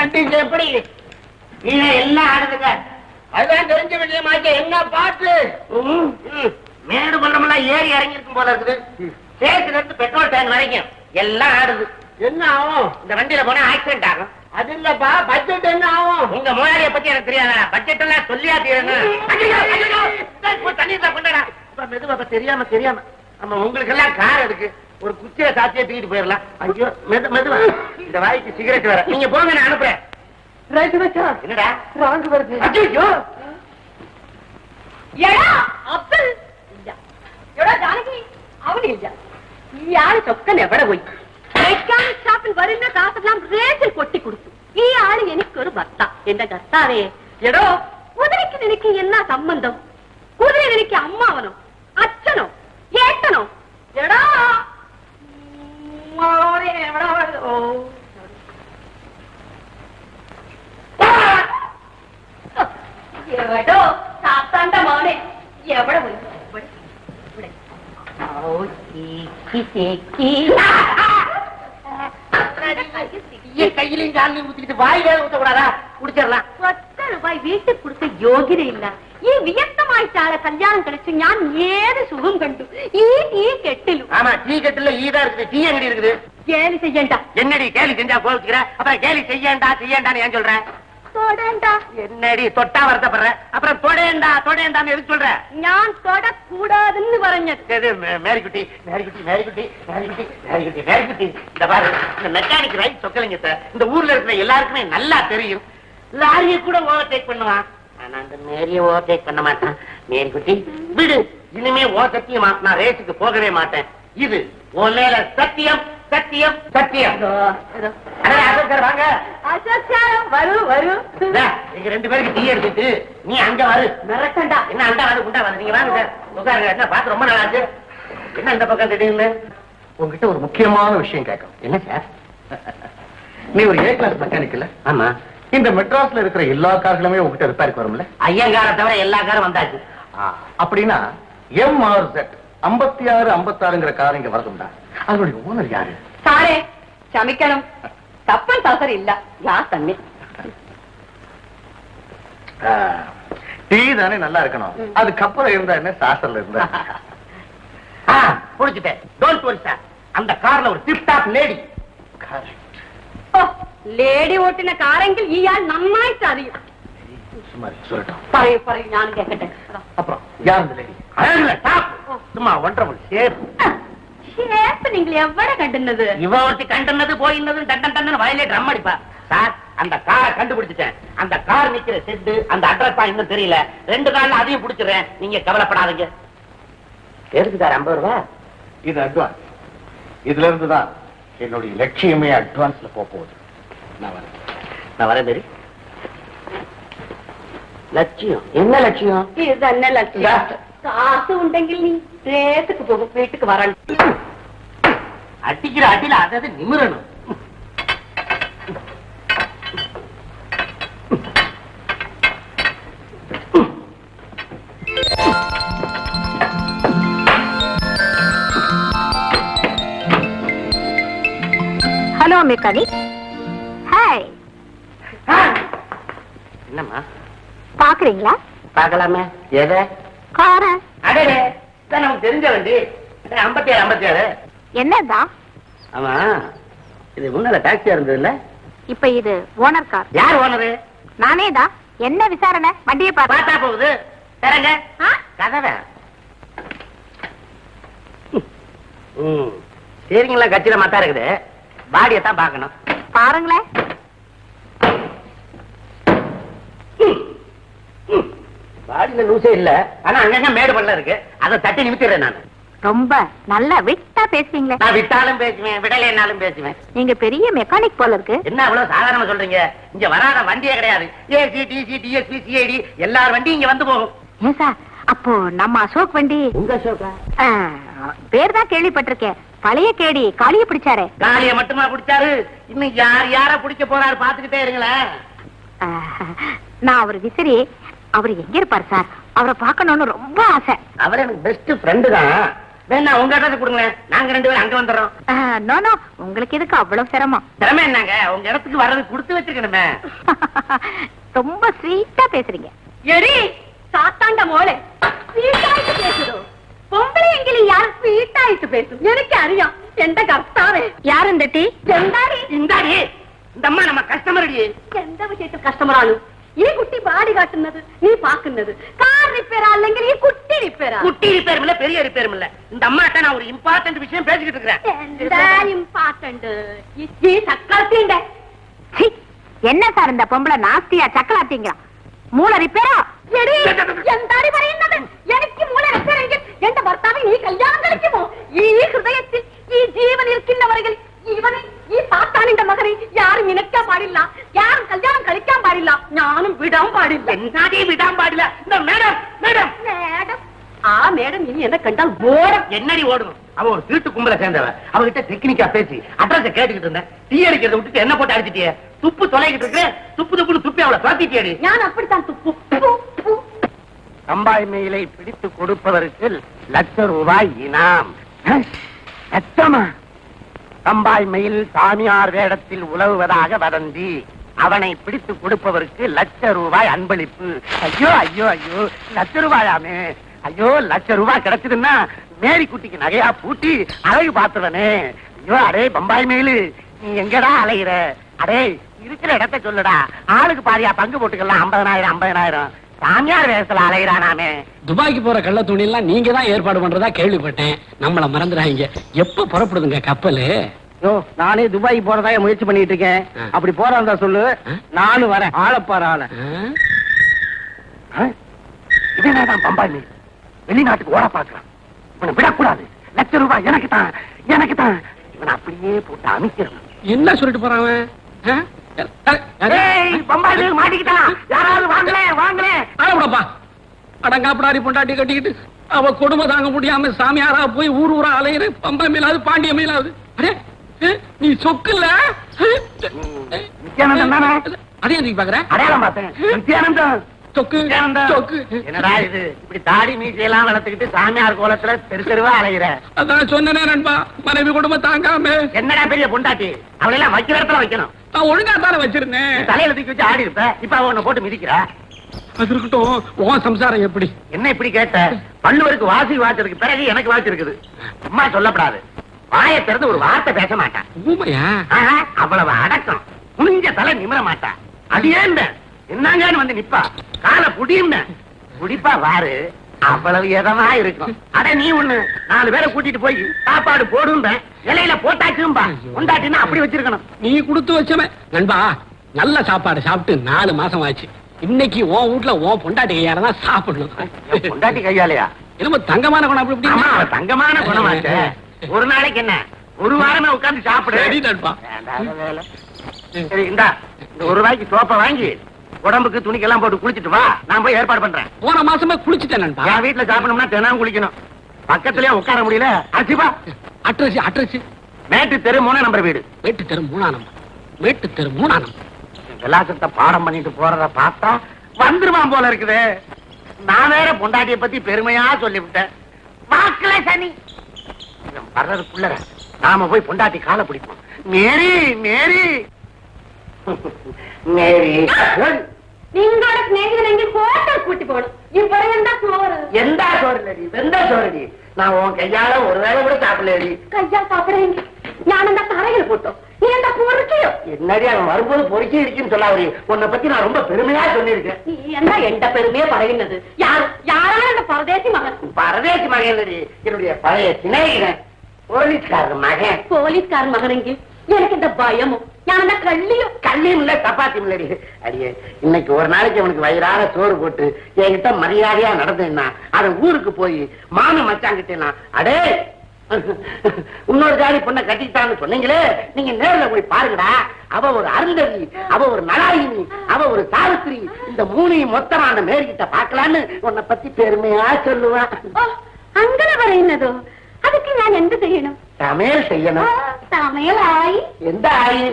எப்படி? இல்ல எல்லாம் ஆடுதுங்க? அதான் தெரிஞ்ச விஷயமாச்சே என்ன பாட்டு. மேடு பள்ளமெல்லாம் ஏறி இறங்கி இருக்கும் போல இருக்குது. இருந்து பெட்ரோல் டேங்க் வரைக்கும். எல்லாம் ஆடுது. என்ன ஆகும்? இந்த வண்டியில போனா ஆக்சிடென்ட் ஆகும். அது இல்லப்பா பட்ஜெட் என்ன ஆகும்? உங்க முதலாளிய பத்தி எனக்கு தெரியாதா? பட்ஜெட் எல்லாம் சொல்லியா தீரணும்? ஐயோ, ஐயோ, டேய், போய் தண்ணி தான் கொண்டாடா மெதுவா தெரியாம தெரியாம. நம்ம உங்களுக்கு எல்லாம் கார் இருக்கு. ஒரு குச்சியில சாத்தியே தூக்கிட்டு போயிடலாம் ஐயோ மெது மெதுவா இந்த வாய்க்கு சிகரெட் வேற நீங்க போங்க நான் அனுப்புறேன் ரைட் வச்சா என்னடா ராங்கு வருது ஐயோ എടാ അബ്ദുൾ ഇല്ല എടാ ജാനകി അവനില്ല ഇയാള് ചൊക്കൻ എവിടെ പോയി മെക്കാനിക് ഷാപ്പിൽ വരുന്ന കാസെല്ലാം റേറ്റിൽ കൊട്ടിക്കൊടുത്തു ഈ ആള് എനിക്കൊരു ഭർത്ത എന്റെ കർത്താവേ എടോ കുതിരയ്ക്ക് നിനക്ക് എന്നാ സംബന്ധം കുതിര നിനക്ക് അമ്മാവനോ അച്ഛനോ ഏട്ടനോ എടാ உங்களோடு எவ்வளோ ஓ ఎవడో సాస్తాంట మౌనే ఎవడో கையிலையும் காலையும் ஊத்திக்கிட்டு வாய் வேலை ஊத்தக்கூடாதா குடிச்சிடலாம் பத்து ரூபாய் வீட்டுக்கு கொடுத்த யோகிதை இல்ல ஏன் வியப் വിയക്തമായിട്ടാളെ കല്യാണം കഴിച്ചു ഞാൻ ഏത് സുഖം കണ്ടു ഈ ഈ കെട്ടിലും ஆமா டீ கட்டுல ஈதா இருக்குது டீ எங்கடி இருக்குது ജേലി ചെയ്യണ്ട என்னடி கேலி செஞ்சா கோவிச்சுக்கிற அப்புறம் கேலி செய்யண்டா செய்யண்டான்னு ஏன் சொல்ற തൊടണ്ട என்னடி தொட்டா வருத்தப்படுற அப்புறம் தொடேண்டா தொடேண்டான்னு எதுக்கு சொல்ற ഞാൻ തൊടക്കൂടാതെന്ന് പറഞ്ഞത് இது மே- மேரிக்குட்டி மேரிக்குட்டி மேரிக்குட்டி மேரிக்குட்டி மேரிக்குட்டி மேரிக்குட்டி இந்த பாரு இந்த மெக்கானிக் ரைட் சொக்கலிங்கத்தை இந்த ஊர்ல இருக்கிற எல்லாருக்குமே நல்லா தெரியும் லாரியை கூட ஓவர்டேக் பண்ணுவான் போகவே மாட்டேன். இது உன் சத்தியம் சத்தியம் சத்தியம். ரெண்டு பேருக்கு டீ நீ அங்க வரு. என்ன அண்டா வந்து குண்டா வந்து வாங்க சார். உட்காருங்க. ரொம்ப நல்லா ஆச்சு பக்கம் திடீர்னு? உங்ககிட்ட ஒரு முக்கியமான விஷயம் கேட்கும் என்ன சார்? நீ ஒரு ஏ கிளாஸ் மெக்கானிக்கல ஆமா. இந்த மெட்ராஸ்ல இருக்கிற எல்லா கார்களுமே உங்ககிட்ட ரிப்பேருக்கு வரும்ல? ஐயங்கார தவிர எல்லா காரும் வந்தாச்சு. அப்படின்னா எம் ஆர் செட் ஐம்பத்தி ஆறு ஐம்பத்தாறுங்கிற கார் இங்க வரதும்டா அதனுடைய ஓனர் யாரு? சாரே சமிக்கணும். தப்பன் தாசர் இல்ல யா தண்ணி? டீ தானே நல்லா இருக்கணும். அதுக்கப்புறம் இருந்தா என்ன சாசர்ல இருந்தா? புரிஞ்சுட்டேன். டோன்ட் வரி சார் அந்த கார்ல ஒரு tip top lady car. Lady ഓട്ടിന കാറെങ്കിൽ ഇയാൾ നന്നായിട്ട് അറിയും சும்மா இரு, சொல்லட்டும் പറയൂ പറയൂ ഞാൻ കേക്കട്ടെ அப்புறம் யார் இந்த லேடி அழகுல டாப் சும்மா ஒன்றரை ஷேப் ഷേപ്പ് നിങ്ങൾ എവിടെ കണ്ടുന്നത് இவ ஒருத்தி கண்டனது போயின்னது டன் டன் வயலே ட்ரம் அடிப்பா சார் அந்த காரை கண்டுபிடிச்சிட்டேன் அந்த கார் நிக்கிற செட்டு அந்த அட்ரஸ் தான் இன்னும் தெரியல ரெண்டு நாள்ல அதையும் பிடிச்சிடுறேன் நீங்க கவலைப்படாதீங்க எதுக்கு சார் ஐம்பது ரூபா இது அட்வான்ஸ் இதுல இருந்து தான் என்னுடைய லட்சியமே அட்வான்ஸ்ல போக போகுது நான் வரேன் நான் வரேன் மேரி லட்சியம் என்ன லட்சியம் ഇത് തന്നെ ലക്ഷ്യം കാസ് ഉണ്ടെങ്കിൽ നീ ദേശക്ക് പോകും വീട്ടിക്ക് വരണ്ട அடிக்கிற அடியில அதாவது நிமிரணும் ഹലോ മെക്കാനിക് என்னம்மா? பாக்குறீங்களா? பார்க்கலாமே. எதை? கார. அடடே நமக்கு தெரிஞ்ச வண்டி. ஐம்பத்தி ஏழு ஐம்பத்தி ஏழு என்னதான் ஆமா இது முன்னால டாக்ஸியா இருந்தது இல்ல இப்ப இது ஓனர் கார் யார் ஓனரு நானே தான் என்ன விசாரணை? வண்டியை பார்த்தா போகுது. தரங்க? கதவை. சரிங்களா கச்சில மாத்தா இருக்குது. பாடியை தான் பார்க்கணும். பாருங்களேன். பாடியில லூசே இல்ல. ஆனா அங்கங்க மேடு பள்ளம் இருக்கு? அதை தட்டி நிமித்திடுறேன் நான். ரொம்ப நல்லா விட்டா பேசுறீங்களே நான் விட்டாலும் பேசுவேன் விடலைன்னாலும் பேசுவேன். நீங்க பெரிய மெக்கானிக் போல இருக்கு. என்ன அவ்வளவு சாதாரணமா சொல்றீங்க? இங்க வராத வண்டியே கிடையாது. ஏசி டிசி டிஎஸ்பி சிஐடி எல்லார் வண்டியும் இங்க வந்து போகும். ஏன் சார்? அப்போ நம்ம அசோக் வண்டி உங்க பேர் தான் கேள்விப்பட்டிருக்கேன். பழைய கேடி காளிய பிடிச்சாரே. காலிய மட்டுமா பிடிச்சாரு? இன்னும் யார் யார பிடிக்க போறாரு பாத்துக்கிட்டே இருங்களேன். நான் அவர் விசிறி அவர் எங்க இருப்பார் சார் அவரை பார்க்கணும்னு ரொம்ப ஆசை. அவர் எனக்கு பெஸ்ட் ஃப்ரெண்டு தான். வேணா உங்க இடத்துல கொடுங்க நாங்க ரெண்டு பேரும் அங்க வந்துடுறோம். நோ உங்களுக்கு எதுக்கு அவ்வளவு சிரமம்? சிரமம் என்னங்க? உங்க இடத்துக்கு வர்றது கொடுத்து வச்சிருக்கணுமே. ரொம்ப ஸ்வீட்டா பேசுறீங்க. எரி சாத்தாண்ட மோளே. ஸ்வீட்டாயிட்டு பேசுறோம் பொம்பளை எங்கிலும் யாரும் ஸ்வீட்டாயிட்டு பேசும்? எனக்கு அறியும். எந்த கர்த்தாவே. யார் இந்த டீ? எந்தாடி இந்தாடி. இந்த நம்ம கஸ்டமர் எந்த விஷயத்து கஸ்டமர் ஆளும் ഈ കുട്ടി പാടി കാട്ടുന്നത് നീ പാക്കുന്നത് കാർ റിപ്പയറാ അല്ലെങ്കിൽ ഈ കുട്ടി റിപ്പയറാ குட்டி ரிப்பேரும் இல்ல பெரிய ரிப்பேரும் இல்ல இந்த அம்மாட்ட நான் ஒரு இம்பார்ட்டன்ட் விஷயம் பேசிக்கிட்டு இருக்கிறேன் എന്താ ഇമ്പാർട്ടന്റ് ഈ ചക്രത്തിന്റെ என்ன சார் இந்த பொம்பளை நாஸ்தியா சக்கலாத்தீங்க മൂള റിപ്പയറാ എന്താണ് പറയുന്നത് എനിക്ക് മൂള റിപ്പയറെങ്കിൽ എന്റെ ഭർത്താവ് ഈ കല്യാണം കളിക്കുമോ பெண்ணாடி விடாம பாடல. Madam madam. மேடம். ஆ மேடம் இனி என்ன கண்டால் ஓடும் என்னடி ஓடும் அவ ஒரு திருட்டு கும்பல சேர்ந்தவ அவகிட்ட டெக்னிக்கா பேசி அட்ரஸ் கேட்டுக்கிட்டு இருந்தேன். டீ அடிக்கிறத விட்டுட்டு என்ன போட்டு அடிச்சிட்டிய? துப்பு தொலைகிட்டு இருக்க துப்பு துப்புனு துப்பி அவளை துரத்திட்டியடி. நான் அப்படித்தான் துப்பு. சம்பாய் பிடித்து கொடுப்பதற்கு லட்ச ரூபாய் இனாம். லட்சமா? சம்பாய் மயில் சாமியார் வேடத்தில் உலவுவதாக வதந்தி. அவனை பிடித்து கொடுப்பவருக்கு லட்ச ரூபாய் அன்பளிப்பு. ஐயோ ஐயோ ஐயோ லட்ச ரூபாயாமே. ஐயோ லட்ச ரூபாய் கிடைச்சதுன்னா மேரி குட்டிக்கு நகையா பூட்டி அழகு பாத்துவனே ஐயோ அடே பம்பாய் மேலு நீ எங்கடா அலையிற? அடே இருக்கிற இடத்த சொல்லுடா. ஆளுக்கு பாதியா பங்கு போட்டுக்கலாம். ஐம்பதனாயிரம் ஐம்பதனாயிரம். சாமியார் வேஷத்துல அலையிறானாமே. துபாய்க்கு போற கள்ள துணி எல்லாம் நீங்க தான் ஏற்பாடு பண்றதா கேள்விப்பட்டேன். நம்மள மறந்துடாங்க எப்ப புறப்படுதுங்க கப்பலு? யோ நானே துபாய் போறதா முயற்சி பண்ணிட்டு இருக்கேன். அப்படி போறா இருந்தா சொல்லு? நானும் வரேன். ஆளப்பாரு ஆள. பம்பாய் வெளிநாட்டுக்கு ஓட பாக்குறான் இவனை விடக்கூடாது. லட்ச ரூபாய் எனக்கு தான் எனக்கு தான் இவனை அப்படியே போட்டு அமைக்கிறேன். என்ன சொல்லிட்டு போறான் அடங்காப்படாரி பொண்டாட்டி கட்டிக்கிட்டு அவ கொடுமை தாங்க முடியாம சாமியாரா போய் ஊர் ஊரா அலையிற பம்பா மேலாவது பாண்டிய மேலாவது. நீ சொக்குல்ல நித்யானந்தம் தானே? அதே எதுக்கு பாக்குற அடையாளம் பார்த்தேன். நித்யானந்தம் சொக்கு என்னடா இது? இப்படி தாடி மீசையெல்லாம் வளர்த்துக்கிட்டு சாமியார் கோலத்துல தெரு தெருவா அலைகிற அதான் சொன்னனே நண்பா மனைவி குடும்பம் தாங்காம. என்னடா பெரிய பொண்டாட்டி? அவளை எல்லாம் வைக்கிற இடத்துல வைக்கணும். நான் ஒழுங்கா தானே வச்சிருந்தேன். தலையில தூக்கி வச்சு ஆடி இருப்ப. இப்ப அவ உன்னை போட்டு மிதிக்கிறா? அது இருக்கட்டும் உன் சம்சாரம் எப்படி? என்ன இப்படி கேட்ட? பல்லுவருக்கு வாசி வாச்சிருக்கு பிறகு எனக்கு வாசி இருக்குது சும்மா சொல்லப்படாது. வாயை திறந்து ஒரு வார்த்தை பேச மாட்டான் ஊமையா? அவ்வளவு அடக்கம். குனிஞ்ச தலை நிமிர மாட்டா. அடியேன் என்னங்கன்னு வந்து நிப்பா. காலை புடியும் புடிப்பா வாரு. அவ்வளவு எதமா இருக்கும். அட நீ ஒண்ணு. நாலு பேரை கூட்டிட்டு போய் சாப்பாடு போடும்ப. இலையில போட்டாச்சும்பா. உண்டாட்டினா அப்படி வச்சிருக்கணும். நீ கொடுத்து வச்சவன் நண்பா நல்ல சாப்பாடு சாப்பிட்டு நாலு மாசம் ஆச்சு. இன்னைக்கு உன் வீட்ல உன் பொண்டாட்டி கையால தான் சாப்பிடணும் பொண்டாட்டி கையாலையா? என்னமோ தங்கமான குணம் அப்படி தங்கமான குணமாச்சே ஒரு நாளைக்கு என்ன? ஒரு வாரமே உட்கார்ந்து சாப்பிடு. இந்தா இந்த ஒரு ரூபாய்க்கு சோப்பை வாங்கி உடம்புக்கு துணிக்கெல்லாம் போட்டு குளிச்சிட்டு வா. நான் போய் ஏற்பாடு பண்றேன். போன மாசமே குளிச்சுட்டேன் நண்பா. என் வீட்டுல சாப்பிடணும்னா தினம் குளிக்கணும். பக்கத்துலயே உட்கார முடியல. அச்சிப்பா அட்ரஸ் அட்ரஸ். மேட்டு தெரு மூணு நம்பர் வீடு. மேட்டு தெரு மூணானம் மேட்டு தெரு மூணானம் விலாசத்தை பாடம் பண்ணிட்டு போறத பார்த்தா வந்துருவான் போல இருக்குது. நான் வேற பொண்டாட்டிய பத்தி பெருமையா சொல்லிவிட்டேன். வாக்குல சனி. இவன் வர்றதுக்குள்ள நாம போய் பொண்டாட்டி காலை பிடிப்போம் மேரி மேரி மேரி നിങ്ങളുടെ സ്നേഹിതനെങ്കിൽ ഹോട്ടൽ കൂട്ടി പോകണം ഇവിടെ എന്താ ചോറ് எந்த சோறுலடி வெந்த சோறுடி நான் உன் கையால ஒரு வேளை கூட சாப்பிடலடி കയ്യാൽ സാപ്പിടെങ്കിൽ ഞാൻ എന്താ തറയിൽ ஏண்டா மகன்? பரதேசி மகன் பயமும். நான் கள்ளியும்? கள்ளியும் இல்ல சப்பாத்தி முள்ளடி அடியே இன்னைக்கு ஒரு நாளைக்கு அவனுக்கு வயிறார சோறு போட்டு என்கிட்ட மரியாதையா நடந்தேன்னா அவன் ஊருக்கு போய் மாமன் மச்சாங்கிட்டேனா அடே இன்னொரு ஜாதி பொண்ணை கட்டிட்டான்னு சொன்னீங்களே நீங்க நேரில் போய் பாருங்கடா. அவ ஒரு அருந்ததி அவ ஒரு நலாயினி அவ ஒரு சாவித்திரி. இந்த மூணையும் மொத்தமான மேற்கிட்ட பாக்கலான்னு உன்னை பத்தி பெருமையா சொல்லுவான். அங்கே வரையினதோ പറയുന്നതോ അതൊക്കെ ഞാൻ എന്ത് ചെയ്യണം சமையல் ആ, செய்யணும் സമയമായി எந்த ஆயி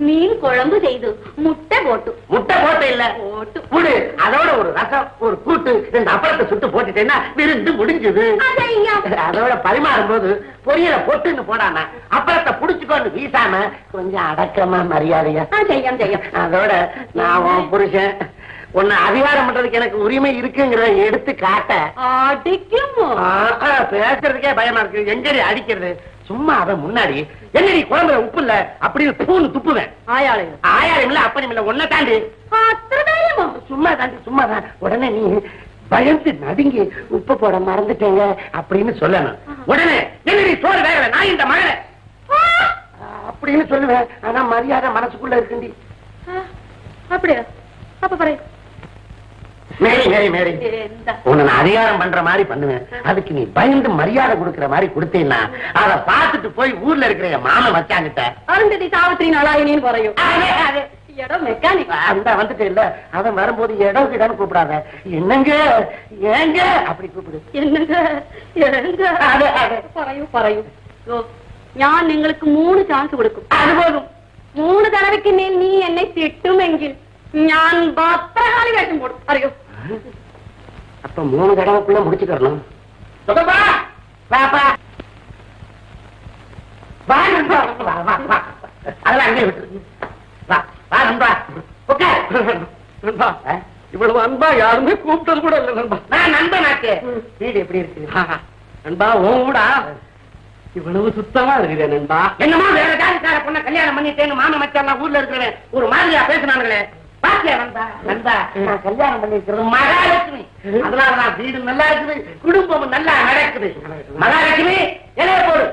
மீன் குழம்பு செய்து முட்டை போட்டு முட்டை போட்டு இல்ல போட்டு புடு அதோட ஒரு ரசம் ஒரு கூட்டு ரெண்டு அப்பளத்தை சுட்டு போட்டுட்டேன்னா விருந்து முடிஞ்சது அதையா அதோட பரிமாறும் போது பொரியல பொட்டுன்னு போடாம அப்பளத்தை புடிச்சுக்கொண்டு வீசாம கொஞ்சம் அடக்கமா மரியாதையா செய்யம் செய்யம் அதோட நான் உன் புருஷன் உன்னை அதிகாரம் பண்றதுக்கு எனக்கு உரிமை இருக்குங்கிறத எடுத்து காட்ட. அடிக்கும்? பேசுறதுக்கே பயமா இருக்கு. எங்கடி அடிக்கிறது? சும்மா அவன் முன்னாடி. என்னடி குழம்புல உப்பு இல்ல? அப்படின்னு பூன்னு துப்புவேன். ஆயாளையும் ஆயாரம் இல்ல அப்பனும் இல்ல ஒன்ன தாண்டி. சும்மா தாண்டி சும்மா தான். உடனே நீ பயந்து நடுங்கி உப்பு போட மறந்துட்டேங்க அப்படின்னு சொல்லணும். உடனே என்னடி சோறு வேகல? நான் இந்த மகளை அப்படின்னு சொல்லுவேன். ஆனா மரியாதை மனசுக்குள்ள இருக்குண்டி. அப்படியா? அப்ப பாரு மேரி மேரி மேரி இந்த உன்னை நான் அதிகாரம் பண்ற மாதிரி பண்ணுவேன் அதுக்கு நீ பயந்து மரியாதை கொடுக்கிற மாதிரி கொடுத்தீங்கன்னா அதை பார்த்துட்டு போய் ஊர்ல இருக்கிற என் மாமன் வச்சாங்கிட்ட அருந்ததி சாவித்திரி நலாயினின்னு குறையும் இடம் மெக்கானிக் அந்த வந்துட்டு இல்ல அவன் வரும்போது இடம் கிடன்னு கூப்பிடாத என்னங்க ஏங்க அப்படி கூப்பிடு என்னங்க எங்க அது, அது. പറയൂ പറയൂ ഓ, ഞാൻ നിങ്ങൾക്ക് മൂന്ന് ചാൻസ് കൊടുക്കും அது போதும் മൂന്ന് തടവയ്ക്ക് മേൽ നീ എന്നെ തിട്ടുമെങ്കിൽ ഞാൻ ഭദ്രകാളി വേഷം പോടും അറിയോ அப்ப மூணு தடவைக்குள்ள முடிச்சுக்கணும்? இவ்வளவு அன்பா யாருமே கூப்பிட்டது கூட இல்ல நண்பா. நான் நண்பனாக்கு வீடு எப்படி இருக்கு. நண்பா உன் வீடா இவ்வளவு சுத்தமா இருக்குது நண்பா. என்னமா வேற ஜாதிக்கார பொண்ண கல்யாணம் பண்ணிட்டேன்னு மாமன் மச்சான் ஊர்ல இருக்கிறவன் ஒரு மாதிரியா பேசுனானுங்களே. பாத்தியா நண்பா? நண்பா நான் கல்யாணம் பண்ணிருக்கிறது மகாலட்சுமி. அதனாலதான் வீடு நல்லா இருக்குது குடும்பமும் நல்லா நடக்குது. மகாலட்சுமி இலைய போடு.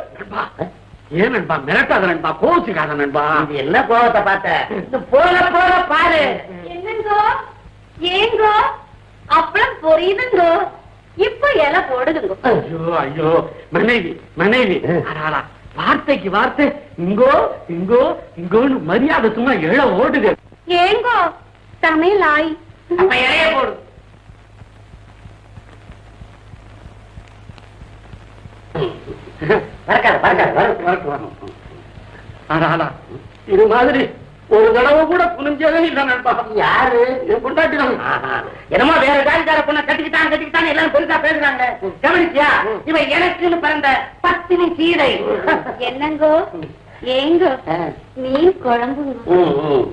ஏன் நண்பா மிரட்டாத நண்பா கோச்சுக்காத நண்பா? இது என்ன கோபத்தை பார்த்த? இது போல போல பாரு. என்னங்கோ? ஏங்கோ? அப்பளம் பொரியுதுங்கோ? இப்ப இலை போடுதுங்கோ. ஐயோ ஐயோ மனைவி மனைவி. அடாடா, வார்த்தைக்கு வார்த்தை. இங்கோ இங்கோ இங்கோன்னு மரியாதை சும்மா எழ ஓடுது. ஏங்கோ சமையல் ஆயி அப்ப இலைய போடு பறக்காத பறக்காத வரும் வரட்டும், வரட்டும். அடாடா, இது மாதிரி ஒரு தடவை கூட புனிஞ்சதே இல்ல நண்பா யாரு ஆஹா. என்னமோ வேற ஜாதிக்கார பொண்ணை கட்டிக்கிட்டான் கட்டிக்கிட்டான் எல்லாரும் பெருசா பேசுறாங்க கவனிச்சியா இவன் எனக்குன்னு பிறந்த பத்தினி சீடை என்னங்கோ ஏங்கோ. மீன். ம்.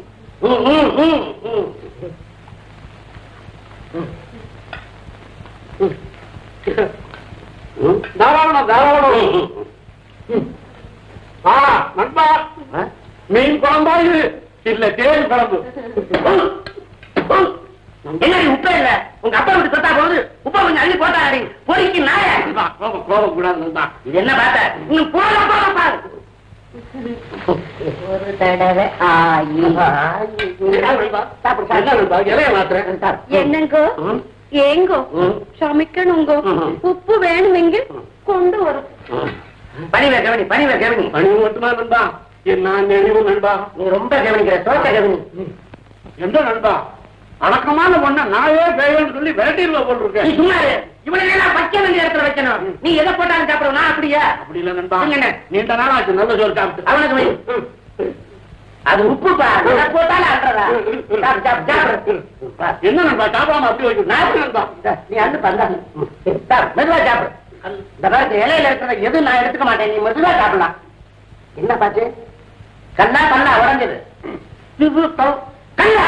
தாராளம் தாராளம். ஆ நண்பா? மீன் குழம்பா இது? இல்ல தேன் குழம்பு. என்னடி உப்பே இல்ல? உங்க அப்பா விட்டு தொட்டா போகுது உப்பை கொஞ்சம் அள்ளி போட்டாடி பொறிக்கு நாய. கோபம் கோபம் கூடாது இது என்ன பார்த்த? இன்னும் போக போக பாரு. ஒரு தடவை என்னங்கோ? ஏங்கோ? சமைக்கணுங்கோ? உப்பு வேணுமெங்க கொண்டு வரும். பணிவே கவனி பணிவே கவனி. பணிவு மட்டுமா நண்பா? என்ன நெளிவு நண்பா? நீ ரொம்ப கவனிக்கிற தோட்ட கவனி. எந்த நண்பா? அடக்கமான பொண்ண நாயே பேயன்னு சொல்லி விரட்டிடுவா போட்டிருக்கேன் இரு. இவனை எல்லாம் வைக்க வேண்டிய இடத்துல வைக்கணும். நீ எதை போட்டாலும் சாப்பிடுவோம் நான் அப்படியா? அப்படி இல்ல நண்பா. நீண்ட நாள் ஆச்சு நல்ல சோறு சாப்பிட்டு. அவனுக்கு வை. அது உப்பு பா. எதை போட்டாலும் அன்றதா. என்ன நண்பா சாப்பிடாம அப்படி வைக்கணும் நான் நண்பா. நீ அண்ணு பந்தா. மெதுவா சாப்பிடு. இந்த பாருக்கு இலையில இருக்கிற எது நான் எடுத்துக்க மாட்டேன். நீ மெதுவா சாப்பிடலாம். என்ன பாத்து? கல்லா கல்லா உடஞ்சது. கல்லா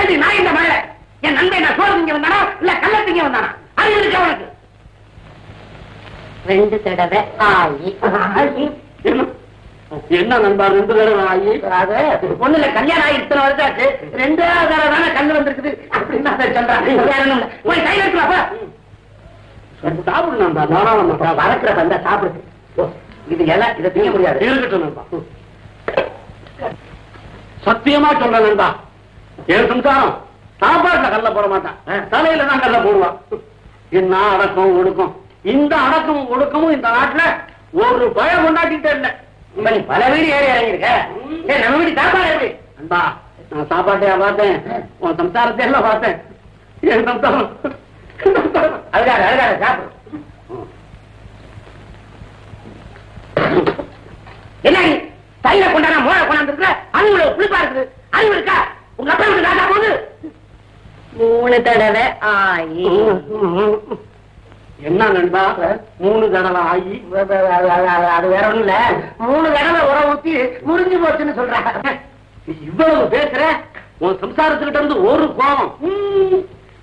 ஏண்டி நான் இந்த மழை? என் நண்பன் நான் சோறு திங்க வந்தானா? இல்ல கல்ல திங்க வந்தானா? அது இருக்கு அவனுக்கு. ரெண்டு தடவை ஆயி. என்ன? என்ன நண்பா ரெண்டு தடவை ஆகி அது பொண்ணுல கல்யாணம் ஆகி இத்தனை வருஷம் ஆச்சு தடவை தானே கல்லு வந்திருக்குது. அப்படின்னு அதை இல்ல. போய் கையில எடுத்துவா சாப்பிடு நண்பா தாராளமா. வளர்க்கிற பந்த சாப்பிடு. இது இலை இதை திங்க முடியாது. இருக்கட்டும் நண்பா. சத்தியமா சொல்றேன் நண்பா. ஏன் சம்சாரம் சாப்பாட்டுல கல்ல போட மாட்டான். தலையில தான் கல்ல போடுவான். என்ன அடக்கம் ஒடுக்கம்? இந்த அடக்கமும் ஒடுக்கமும் இந்த நாட்டுல ஒரு பயம் கொண்டாட்டிட்டே இல்ல. நீ பல வீடு ஏறி இறங்கியிருக்க. சரி, நம்ம வீட்டு சாப்பாடு எப்படி? நண்பா நான் சாப்பாட்டையா பார்த்தேன். உன் சம்சாரத்தை எல்லாம் பார்த்தேன். என் சம்சாரம். அழுகாத அழுகாத சாப்பிடு. என்ன தைல கொண்டாட மோளை கொண்டாந்து இருக்கிற அலுவல புளிப்பா இருக்குது. அறிவு இருக்கா? உங்க அப்பா ராஜா போகுது. மூணு தடவை ஆயி. என்ன நண்பா? மூணு தடவை ஆகி அது வேற ஒண்ணும் இல்ல. மூணு தடவை உரம் ஊத்தி முறிஞ்சு போச்சுன்னு சொல்றாங்க இவ்வளவு பேசுற? உன் சம்சாரத்துக்கிட்ட இருந்து ஒரு கோபம்.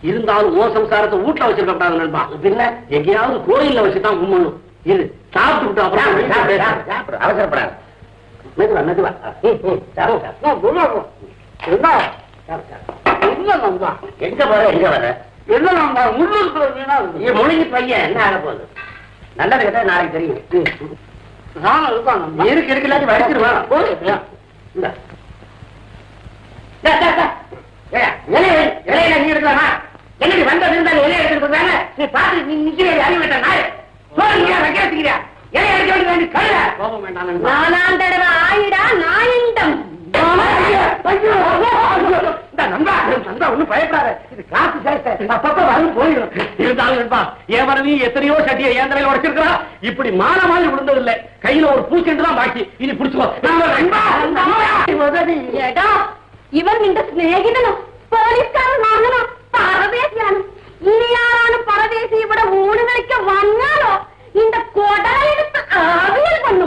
இருந்தாலும் உன் சம்சாரத்தை வீட்டுல வச்சிருக்க கூடாது நண்பா. பின்ன எங்கேயாவது கோயில்ல வச்சுதான் கும்பணும் இரு சாப்பிட்டு அப்புறம் அவசரப்படாத. மெதுவா மெதுவா. ம், நான். என்ன நண்பா? எங்க போற எங்க வர என்ன நண்பா? முள்ளு இருக்கிற வீணா நீ. முழுங்கி பையன் என்ன ஆக போகுது? நல்லது கேட்டா நாளைக்கு தெரியும். ம். நானும் இருக்கான். இருக்கு இருக்கு இல்லாட்டி வடிச்சிருவான் வை. இலையில நீ எடுக்கலாமா? என்னடி இலைய எடுத்துட்டு நீ பாத்து நீ நிக்கிறே அறிவு விட்ட நாய். சோறு நீ வைக்க வச்சுக்கிறியா இலைய எடுக்க வேண்டியது நீ கழுத. கோபம் வேண்டாம் நண்பா. நாலாம் தடவை ஆயிடா நாயண்டம். எத்தனையோ சட்டியை ஏந்தலையில் உடைச்சிருக்கா இப்படி மான மாதிரி கையில ஒரு பூச்செண்டு தான் பாக்கி. இனி பிடிச்சுக்கோ. இவர் நின்ற സ്നേഹിതനും പോലീസുകാരൻ വാങ്ങണം പരദേശിയാണ് ഇനിയാളാണ് പരദേശി ഇവിടെ ഊണ് കളിക്ക വന്നാലോ നിന്റെ കൊടലെടുത്ത് ആവിയൽ വന്നു